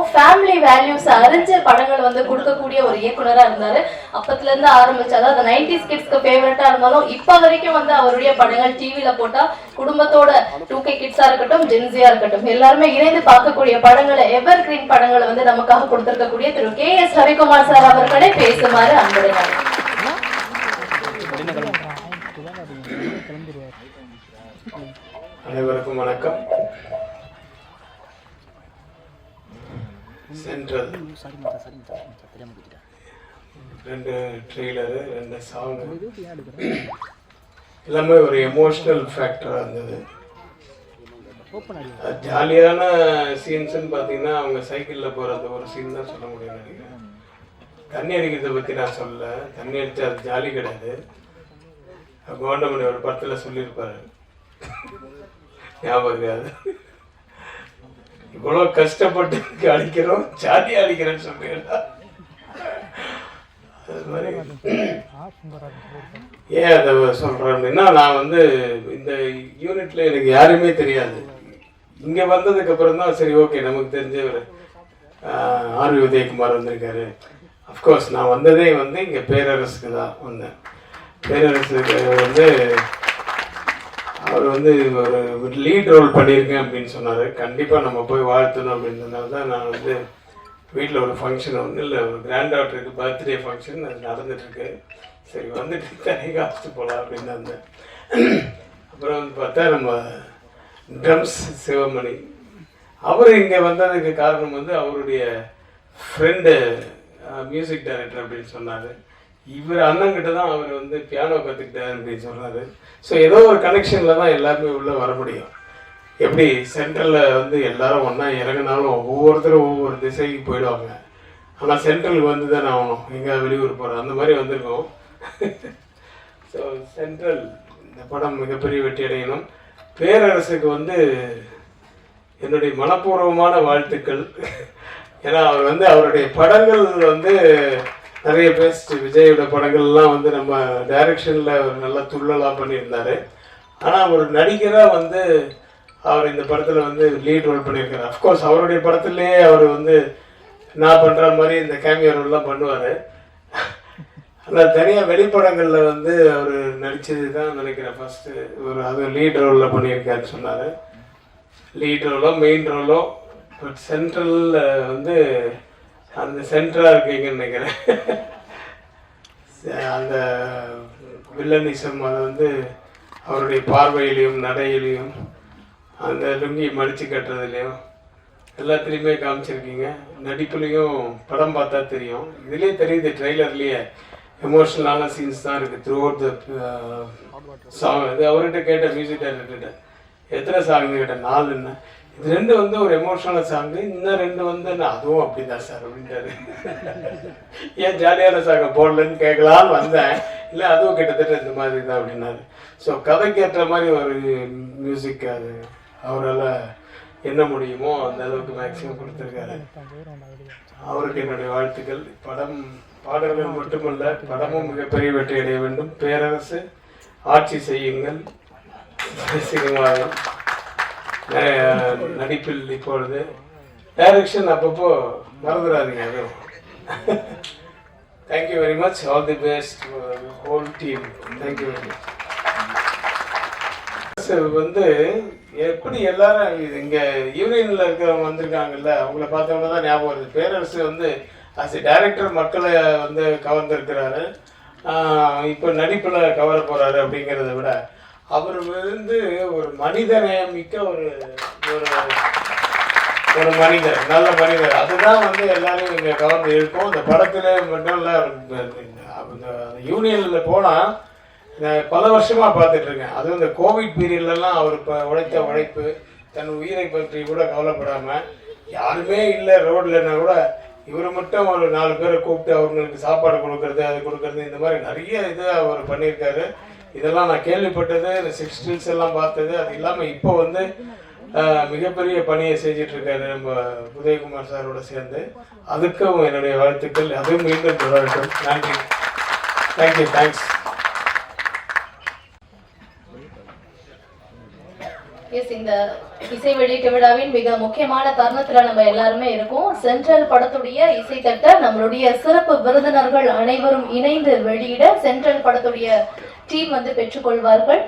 இல்லாம family values அறிஞ்ச படங்கள் வந்து கொடுக்கக்கூடிய ஒரு இயக்குனரா இருந்தாரு. அப்பத்துல இருந்து ஆரம்பிச்சு அதாவது நைன்டிஸ் கிட்ஸ்க்கு ஃபேவரட்டா இருந்தாலும் இப்ப வரைக்கும் வந்து அவருடைய படங்கள் டிவில போட்டா குடும்பத்தோட டூ கே கிட்ஸா இருக்கட்டும் ஜென்சியா இருக்கட்டும் எல்லாருமே இணைந்து பார்க்கக்கூடிய படங்களை எவர் கிரீன் படங்களை வந்து நமக்காக கொடுத்திருக்கக்கூடிய Thiru K S Ravikumar sir அவர்களே பேசுமாறு அன்புடன் அனைவருக்கும் வணக்கம். சென்ட்ரல் ரெண்டு ட்ரெய்லரு ரெண்டு சாங் எல்லாமே ஒரு எமோஷ்னல் ஃபேக்டராக இருந்தது. ஜாலியான சீன்ஸ்னு பார்த்தீங்கன்னா அவங்க சைக்கிளில் போகிற அந்த ஒரு சீன் தான் சொல்ல முடியும் நினைக்கிறேன். தண்ணி அடிக்கிறத பற்றி நான் சொல்ல தண்ணி அடித்தா அது ஜாலி கிடையாது. கவுண்டமணி ஒரு படத்தில் சொல்லியிருப்பாரு. ஞாபகம் இருக்காது இவ்வளோ கஷ்டப்பட்டு அடிக்கிறோம் ஜாதி அடிக்கிறேன்னு சொல்றீங்களா? அது மாதிரி. ஏன் அதை சொல்கிறேன் அப்படின்னா நான் வந்து இந்த யூனிட்ல எனக்கு யாருமே தெரியாது. இங்கே வந்ததுக்கு அப்புறம் தான் சரி ஓகே நமக்கு தெரிஞ்சவர் ஆர். உதயகுமார் வந்திருக்காரு. அஃப்கோர்ஸ் நான் வந்ததே வந்து இங்கே பேரரசுக்கு தான் வந்தேன். பேரரசுக்கு வந்து அவர் வந்து ஒரு லீட் ரோல் பண்ணியிருக்கேன் அப்படின்னு சொன்னார். கண்டிப்பாக நம்ம போய் வாழ்த்தணும் அப்படின்றதுனால தான் நான் வந்து வீட்டில் ஒரு ஃபங்க்ஷன் ஒன்று இல்லை ஒரு கிராண்ட் டாக்டருக்கு பர்த்டே ஃபங்க்ஷன் அது நடந்துட்டுருக்கு. சரி வந்துட்டு தனி காஸ்ட்டு போகலாம் அப்படின்னு வந்தேன். அப்புறம் வந்து பார்த்தா நம்ம ட்ரம்ஸ் சிவமணி. அவர் இங்கே வந்ததுக்கு காரணம் வந்து அவருடைய ஃப்ரெண்டு மியூசிக் டைரக்டர் அப்படின்னு சொன்னார். இவர் அண்ணங்கிட்ட தான் அவர் வந்து பியானோ கற்றுக்கிட்டார் அப்படின்னு சொன்னார் ஸோ ஏதோ ஒரு கனெக்ஷனில் தான் எல்லாருமே உள்ளே வர முடியும். எப்படி? சென்ட்ரலில் வந்து எல்லாரும் ஒன்றா இறங்கினாலும் ஒவ்வொருத்தரும் ஒவ்வொரு திசைக்கு போயிடுவாங்க. ஆனால் சென்ட்ரலுக்கு வந்து தானே ஆகணும். எங்கே வெளியூர் போகிறோம் அந்த மாதிரி வந்திருக்கோம். ஸோ சென்ட்ரல் இந்த படம் மிகப்பெரிய வெற்றி அடையணும். பேரரசுக்கு வந்து என்னுடைய மனப்பூர்வமான வாழ்த்துக்கள். ஏன்னா அவர் வந்து அவருடைய படங்கள் வந்து நிறைய பேசிட்டு விஜயோட படங்கள்லாம் வந்து நம்ம டைரக்ஷனில் ஒரு நல்லா துள்ளலாக பண்ணியிருந்தார். ஆனால் ஒரு நடிகராக வந்து அவர் இந்த படத்தில் வந்து லீட் ரோல் பண்ணியிருக்காரு. அஃப்கோர்ஸ் அவருடைய படத்துலேயே அவர் வந்து நான் பண்ணுற மாதிரி இந்த கேமியோ ரோல்லாம் பண்ணுவார். ஆனால் தனியாக வெளிப்படங்களில் வந்து அவர் நடித்தது தான் நினைக்கிறேன் ஃபஸ்ட்டு ஒரு அது லீட் ரோலில் பண்ணியிருக்காருன்னு சொன்னார். லீட் ரோலோ மெயின் ரோலோ பட் சென்ட்ரலில் வந்து அந்த சென்டராக இருக்கீங்கன்னு நினைக்கிறேன். அந்த வில்லனிசம் அது வந்து அவருடைய பார்வையிலையும் நடையிலையும் அந்த லுங்கி மடித்து கட்டுறதுலையும் எல்லாத்துலேயுமே காமிச்சிருக்கீங்க. நடிப்புலையும் படம் பார்த்தா தெரியும். இதுலேயே தெரியுது ட்ரெய்லர்லேயே எமோஷ்னலான சீன்ஸ் தான் இருக்குது த்ரூ அவுட் த சாங் இது அவர்கிட்ட கேட்ட மியூசிக் டைரக்டர்கிட்ட எத்தனை சாங்னு கேட்டேன்? நாலு என்ன இது ரெண்டு வந்து ஒரு எமோஷனல் சாங் இன்னும் ரெண்டு வந்து நான் அதுவும் அப்படிதான் சார் அப்படின்ட்டாரு ஏன் ஜாலியான சாங்க போடலன்னு கேட்கலான்னு வந்தேன். இல்லை அதுவும் கிட்டத்தட்ட இந்த மாதிரி தான் அப்படின்னாரு. ஸோ கதைக்கு ஏற்ற மாதிரி ஒரு மியூசிக் அது. அவரால் என்ன முடியுமோ அந்த அளவுக்கு மேக்சிமம் கொடுத்துருக்காரு. அவருக்கு என்னுடைய வாழ்த்துக்கள். படம் பாடல்கள் மட்டுமல்ல படமும் மிகப்பெரிய வெற்றி அடைய வேண்டும். பேரரசு ஆட்சி செய்யுங்கள். சினிமாவில். நடிப்பில் இப்பொழுது டைரக்ஷன் அப்பப்போ மறந்துடாதீங்க அதுவும் thank you very much all the best whole team thank you very much வந்து எப்படி எல்லாரும் இங்கே யூனியனில் இருக்கிறவங்க வந்திருக்காங்கல்ல அவங்கள பார்த்தவங்க தான் ஞாபகம் வருது. பேரரசு வந்து அஸ் டைரக்டர் மக்களை வந்து கவர்ந்திருக்கிறாரு. இப்போ நடிப்பில் கவர போகிறாரு அப்படிங்கிறத விட அவர் வந்து ஒரு மனித நேயமிக்க ஒரு ஒரு ஒரு மனிதர் நல்ல மனிதர். அதுதான் வந்து எல்லாரையும் இங்கே கவர்ந்து இருக்கும் இந்த படத்தில் மட்டும் இல்ல அந்த யூனியனில் போனால் நான் பல வருஷமாக பார்த்துட்டு இருக்கேன். அதுவும் இந்த கோவிட் பீரியட்லலாம் அவர் இப்போ உழைத்த உழைப்பு தன் உயிரை பற்றி கூட கவலைப்படாமல் யாருமே இல்லை ரோட்லன்னா கூட இவர் மட்டும் ஒரு நாலு பேரை கூப்பிட்டு அவங்களுக்கு சாப்பாடு கொடுக்கறது அது கொடுக்கறது இந்த மாதிரி நிறைய இது அவர் பண்ணியிருக்காரு. இதெல்லாம் நான் கேள்விப்பட்டது இந்த சிக்ஸ் ஸ்டில்ஸ் எல்லாம் பார்த்தது அது இல்லாமல் இப்போ வந்து மிகப்பெரிய பணியை செஞ்சிட்டு இருக்காரு நம்ம உதயகுமார் சாரோட சேர்ந்து. அதுக்கும் என்னுடைய வாழ்த்துக்கள். அதுவும் மீண்டும் தொடரட்டும். நன்றி. தேங்க்யூ தேங்க்ஸ் எஸ் இந்த இசை வெளியீட்டு விழாவின் மிக முக்கியமான தருணத்துல நம்ம எல்லாருமே இருக்கோம். சென்ட்ரல் படத்துடைய இசைத்தட்ட நம்மளுடைய சிறப்பு விருந்தினர்கள் அனைவரும் இணைந்து வெளியிட சென்ட்ரல் படத்துடைய டீம் வந்து பெற்றுக்கொள்வார்கள்.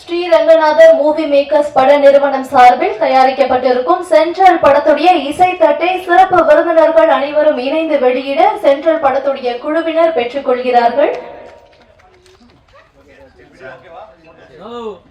ஸ்ரீ ரங்கநாதர் மூவி மேக்கர்ஸ் பட நிறுவனம் சார்பில் தயாரிக்கப்பட்டிருக்கும் சென்ட்ரல் படத்துடைய இசைத்தட்டை சிறப்பு விருந்தினர்கள் அனைவரும் இணைந்து வெளியிட சென்ட்ரல் படத்துடைய குழுவினர் பெற்றுக்கொள்கிறார்கள். 然后